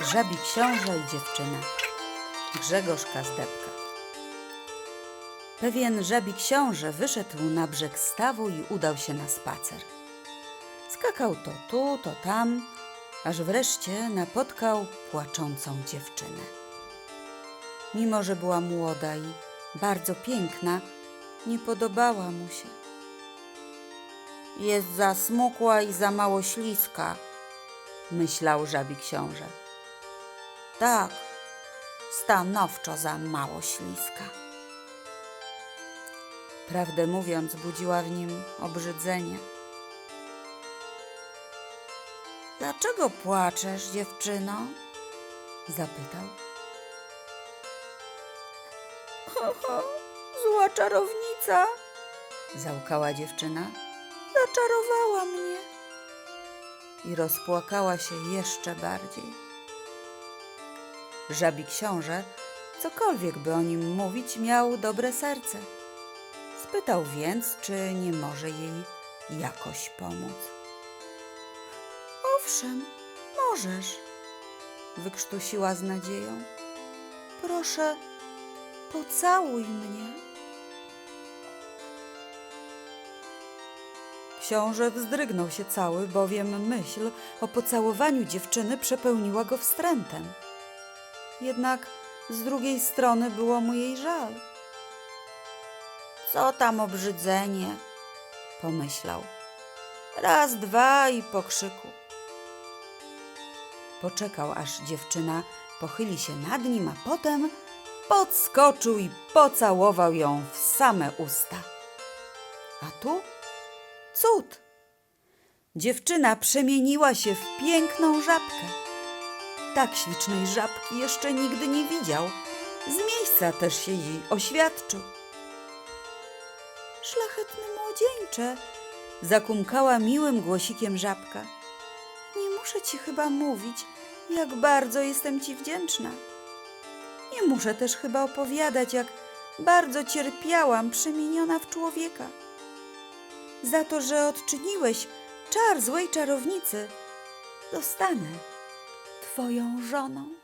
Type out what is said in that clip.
Żabi książę i dziewczyna. Grzegorz Kazdebka. Pewien żabi książę wyszedł na brzeg stawu i udał się na spacer. Skakał to tu, to tam, aż wreszcie napotkał płaczącą dziewczynę. Mimo, że była młoda i bardzo piękna, nie podobała mu się. Jest za smukła i za mało śliska, myślał żabi książę. Tak, stanowczo za mało śliska. Prawdę mówiąc, budziła w nim obrzydzenie. Dlaczego płaczesz, dziewczyno? zapytał. Ho, zła czarownica, załkała dziewczyna. Zaczarowała mnie. I rozpłakała się jeszcze bardziej. Żabi książę, cokolwiek by o nim mówić, miał dobre serce. Spytał więc, czy nie może jej jakoś pomóc. Owszem, możesz, wykrztusiła z nadzieją. Proszę, pocałuj mnie. Książę wzdrygnął się cały, bowiem myśl o pocałowaniu dziewczyny przepełniła go wstrętem. Jednak z drugiej strony było mu jej żal. Co tam obrzydzenie? pomyślał. Raz, dwa i po krzyku. Poczekał, aż dziewczyna pochyli się nad nim, a potem podskoczył i pocałował ją w same usta. A tu cud! Dziewczyna przemieniła się w piękną żabkę. Tak ślicznej żabki jeszcze nigdy nie widział. Z miejsca też się jej oświadczył. Szlachetny młodzieńcze, zakumkała miłym głosikiem żabka. Nie muszę ci chyba mówić, jak bardzo jestem ci wdzięczna. Nie muszę też chyba opowiadać, jak bardzo cierpiałam przemieniona w człowieka. Za to, że odczyniłeś czar złej czarownicy, zostanę twoją żoną.